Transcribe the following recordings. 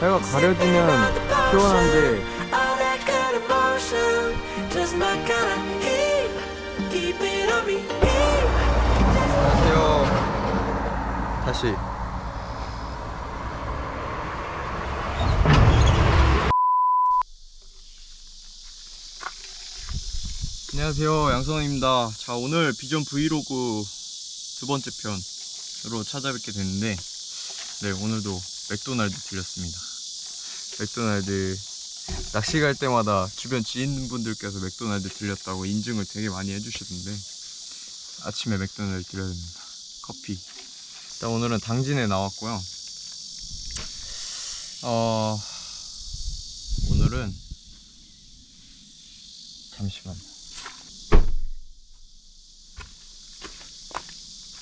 해가 가려지면 시원한데. 안녕하세요. 다시. 안녕하세요. 양성입니다. 자, 오늘 비전 브이로그 두 번째 편으 로 찾아뵙게 됐는데, 네, 오늘도 맥도날드 들렸습니다. 맥도날드 낚시 갈 때마다 주변 지인분들께서 맥도날드 들렸다고 인증을 되게 많이 해주시던데, 아침에 맥도날드 드려야 됩니다. 커피. 일단 오늘은 당진에 나왔고요. 어, 오늘은 잠시만.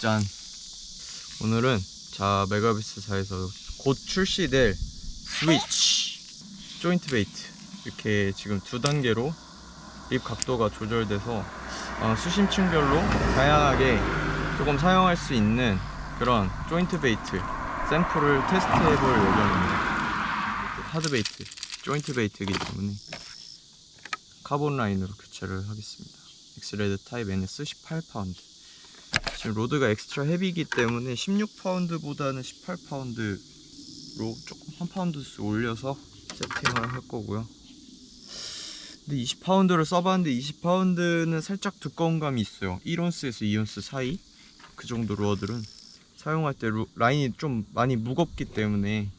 짠. 오늘은 자 메가비스사에서 곧 출시될 스위치 조인트 베이트 이렇게 지금 두 단계로 립 각도가 조절돼서 어, 수심층별로 다양하게 조금 사용할 수 있는 그런 조인트 베이트 샘플을 테스트해 볼 예정입니다. 하드 베이트, 조인트 베이트이기 때문에 카본 라인으로 교체를 하겠습니다. 엑스레드 타입 NS 18파운드. 지금 로드가 엑스트라 헤비이기 때문에 16파운드보다는 18파운드로 조금 한 파운드씩 올려서 세팅을 할 거고요. 근데 20파운드를 써봤는데 20파운드는 살짝 두꺼운 감이 있어요. 1온스에서 2온스 사이 그 정도 루어들은 사용할 때 루- 라인이 좀 많이 무겁기 때문에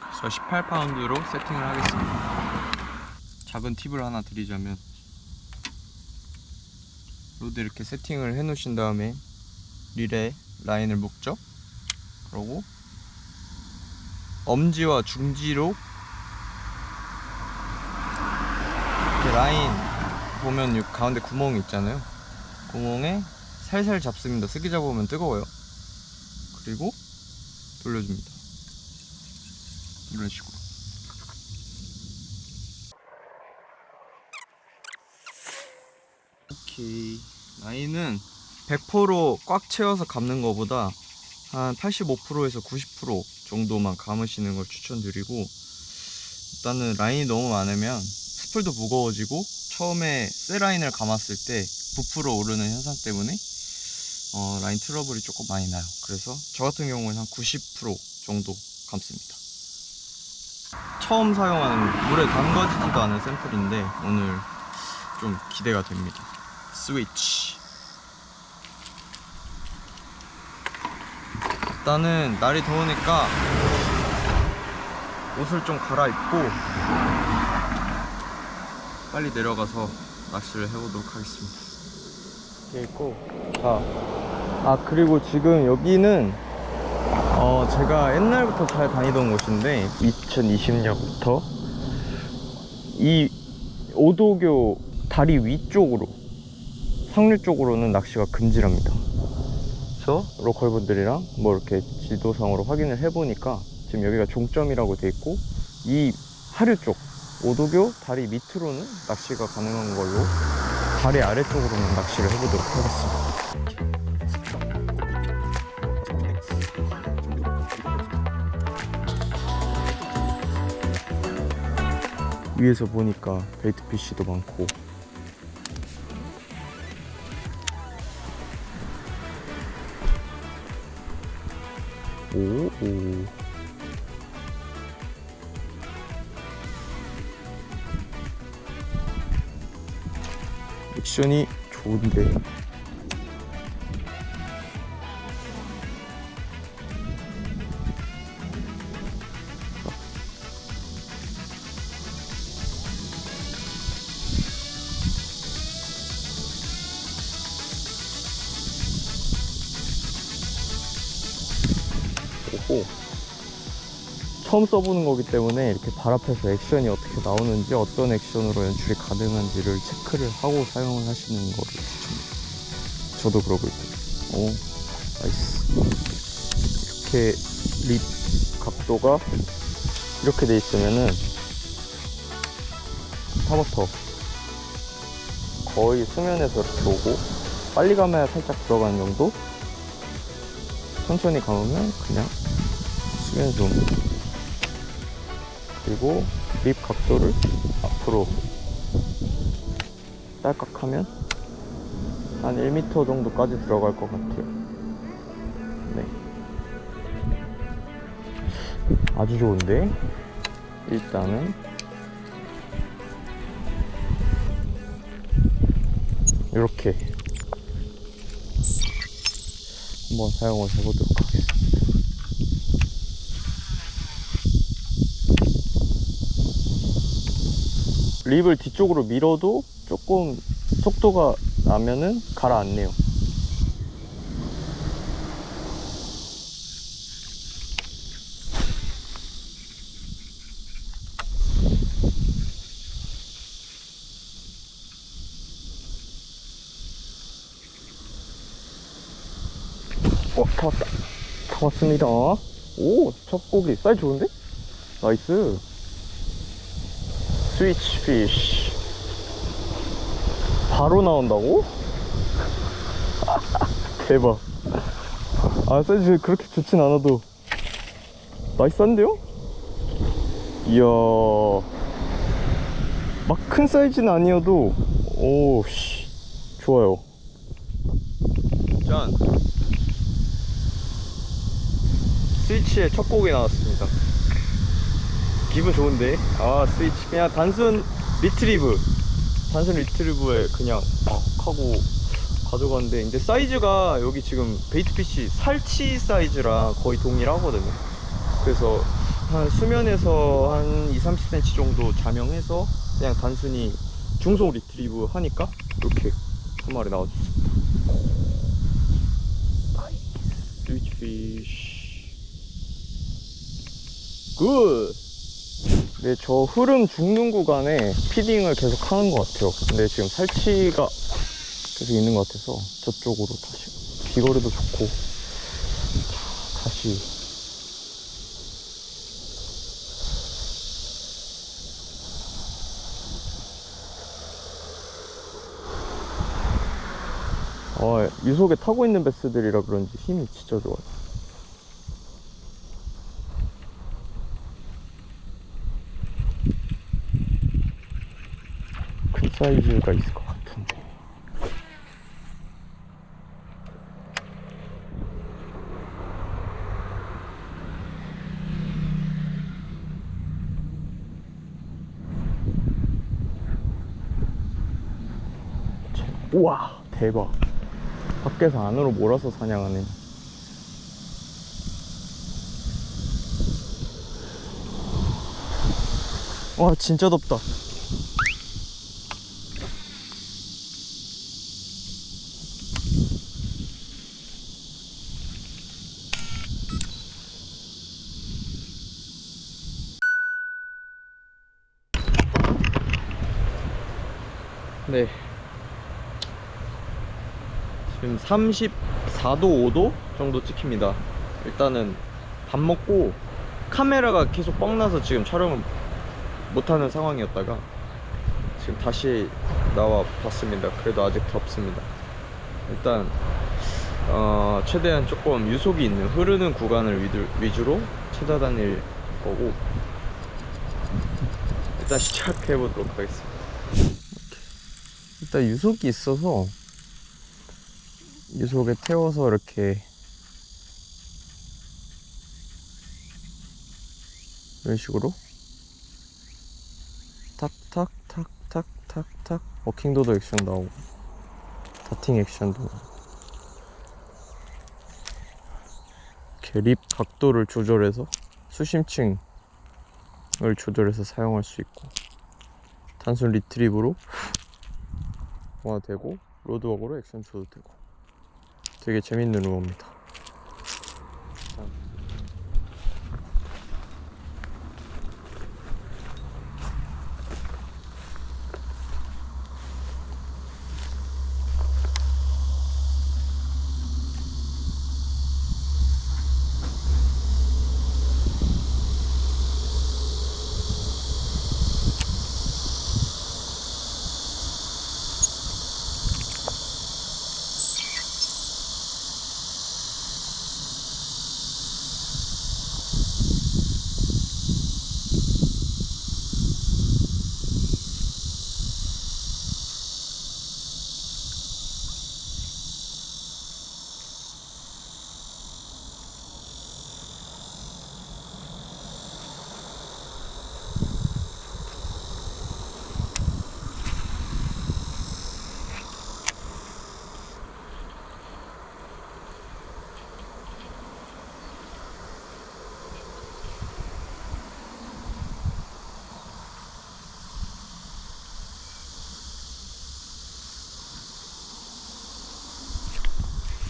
그래서 18파운드로 세팅을 하겠습니다. 작은 팁을 하나 드리자면 로드 이렇게 세팅을 해 놓으신 다음에 릴에 라인을 묶죠. 그러고 엄지와 중지로 이렇게 라인 보면 이 가운데 구멍이 있잖아요. 구멍에 살살 잡습니다. 세게 잡으면 뜨거워요. 그리고 돌려줍니다. 이런 식으로. 오케이. 라인은 100%로 꽉 채워서 감는 것보다 한 85%에서 90% 정도만 감으시는 걸 추천드리고 일단은 라인이 너무 많으면 스풀도 무거워지고 처음에 쇠 라인을 감았을 때 부풀어 오르는 현상 때문에 어, 라인 트러블이 조금 많이 나요. 그래서 저 같은 경우는 한 90% 정도 감습니다. 처음 사용하는 물에 담가지지도 않은 샘플인데 오늘 좀 기대가 됩니다. 스위치. 일단은 날이 더우니까 옷을 좀 갈아입고 빨리 내려가서 낚시를 해보도록 하겠습니다. 이렇게 있고, 자, 아 그리고 지금 여기는 어 제가 옛날부터 잘 다니던 곳인데 2020년부터 이 오도교 다리 위쪽으로 상류 쪽으로는 낚시가 금지랍니다. 그래서 로컬 분들이랑 뭐 이렇게 지도상으로 확인을 해보니까 지금 여기가 종점이라고 돼 있고 이 하류 쪽 오도교 다리 밑으로는 낚시가 가능한 걸로 다리 아래쪽으로는 낚시를 해보도록 하겠습니다. 위에서 보니까 베이트 피쉬도 많고 오, 오. 액션이 좋은데 오호 처음 써보는 거기 때문에 이렇게 발 앞에서 액션이 어떻게 나오는지 어떤 액션으로 연출이 가능한지를 체크를 하고 사용을 하시는 거를 추천드립니다. 저도 그러고 있고 오 나이스. 이렇게 립 각도가 이렇게 돼 있으면은 타버터 거의 수면에서 이렇게 오고 빨리 감아야 살짝 들어가는 정도? 천천히 감으면 그냥 수면 좀 그리고 립 각도를 앞으로 딸깍 하면 한 1m 정도까지 들어갈 것 같아요. 네. 아주 좋은데? 일단은 이렇게 한번 사용을 해보도록 하겠습니다. 립을 뒤쪽으로 밀어도 조금 속도가 나면은 가라앉네요. 어, 잡았다. 잡았습니다. 오, 첫 고기. 사이즈 좋은데? 나이스. 스위치 피쉬. 바로 나온다고? 대박. 아, 사이즈 그렇게 좋진 않아도. 나이스한데요? 이야. 막 큰 사이즈는 아니어도, 오, 씨. 좋아요. 짠. 스위치의 첫 곡이 나왔습니다. 기분 좋은데? 아, 스위치. 그냥 단순 리트리브. 단순 리트리브에 그냥 막 하고 가져갔는데, 이제 사이즈가 여기 지금 베이트피쉬 살치 사이즈랑 거의 동일하거든요. 그래서 한 수면에서 한 2, 30cm 정도 자명해서 그냥 단순히 중속 리트리브 하니까 이렇게 한 마리 나와줬습니다. 스위치 피쉬. 굿! 네, 저 흐름 죽는 구간에 피딩을 계속 하는 것 같아요. 근데 지금 살치가 계속 있는 것 같아서 저쪽으로 다시 비거리도 좋고 자, 다시 어, 유속에 타고 있는 베스들이라 그런지 힘이 진짜 좋아요. 사이즈가 있을 것 같은데. 제- 우와, 대박. 밖에서 안으로 몰아서 사냥하네. 와, 진짜 덥다. 네. 지금 34도, 5도 정도 찍힙니다. 일단은 밥 먹고 카메라가 계속 뻥나서 지금 촬영을 못하는 상황이었다가 지금 다시 나와 봤습니다. 그래도 아직 덥습니다. 일단 어, 최대한 조금 유속이 있는 흐르는 구간을 위주, 위주로 찾아다닐 거고 일단 시작해 보도록 하겠습니다. 일단 유속이 있어서 유속에 태워서 이렇게 이런 식으로 탁탁탁탁탁탁 워킹도도 액션 나오고 다팅 액션도 이렇게 립 각도를 조절해서 수심층을 조절해서 사용할 수 있고 단순 리트리브로 와 되고 로드워크로 액션 줘도 되고 되게 재밌는 루어입니다.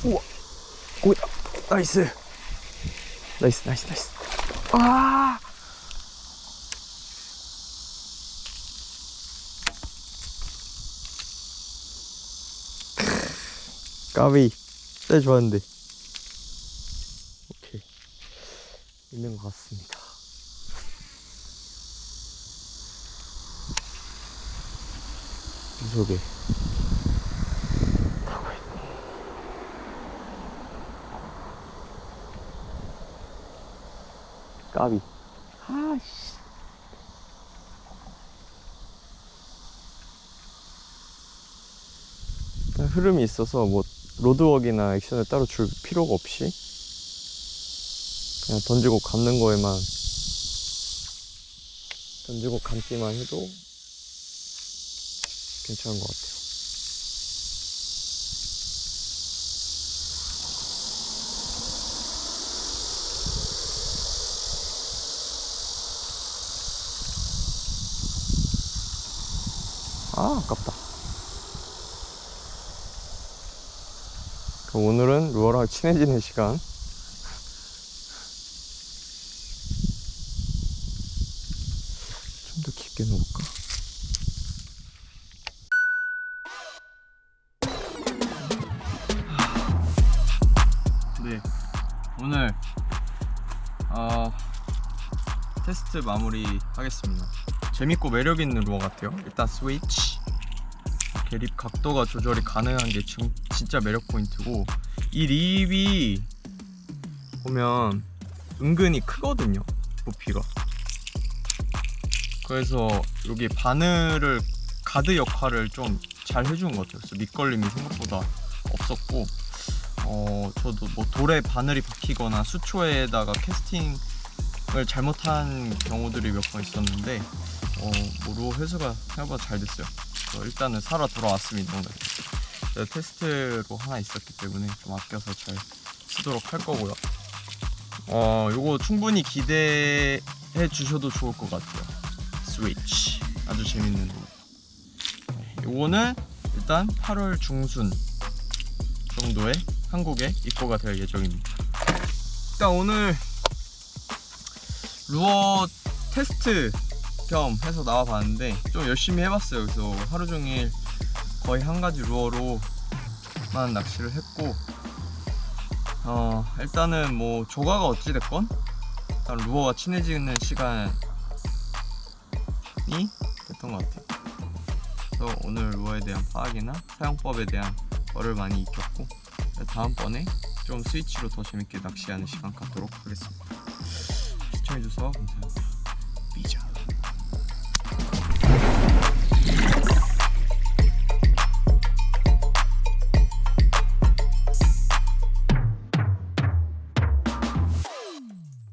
우와. 고기다 나이스. 나이스 나이스 나이스. 아. 까비. 진짜 좋았는데. 오케이. 있는 것 같습니다. 이 속에 타고 있네 까비 아씨 흐름이 있어서 뭐 로드웍이나 액션을 따로 줄 필요가 없이 그냥 던지고 감는 거에만 던지고 감기만 해도 괜찮은 것 같아요. 아, 아깝다. 그럼 오늘은 루어랑 친해지는 시간. 좀 더 깊게 놓을까? 네, 오늘 어, 테스트 마무리 하겠습니다. 재밌고 매력 있는 루어 같아요. 일단 스위치. 이렇게 립 각도가 조절이 가능한 게 진- 진짜 매력 포인트고 이 립이 보면 은근히 크거든요 부피가 그래서 여기 바늘을 가드 역할을 좀 잘 해준 것 같아요 그래서 밑걸림이 생각보다 없었고 어 저도 뭐 돌에 바늘이 박히거나 수초에다가 캐스팅을 잘못한 경우들이 몇 번 있었는데 어뭐 회수가 생각보다 잘 됐어요. 그래서 일단은 살아 돌아왔습니다 오늘 테스트로 하나 있었기 때문에 좀 아껴서 잘 쓰도록 할 거고요. 어 요거 충분히 기대해 주셔도 좋을 것 같아요. 스위치. 아주 재밌는 거 요거는 일단 8월 중순 정도에 한국에 입고가 될 예정입니다. 일단 오늘 루어 테스트 겸 해서 나와 봤는데 좀 열심히 해봤어요. 그래서 하루 종일 거의 한 가지 루어로만 낚시를 했고 어 일단은 뭐 조가가 어찌 됐건 일단 루어와 친해지는 시간이 됐던 것 같아요. 그래서 오늘 루어에 대한 파악이나 사용법에 대한 거를 많이 익혔고 다음번에 좀 스위치로 더 재밌게 낚시하는 시간 갖도록 하겠습니다. 시청해주셔서 감사합니다.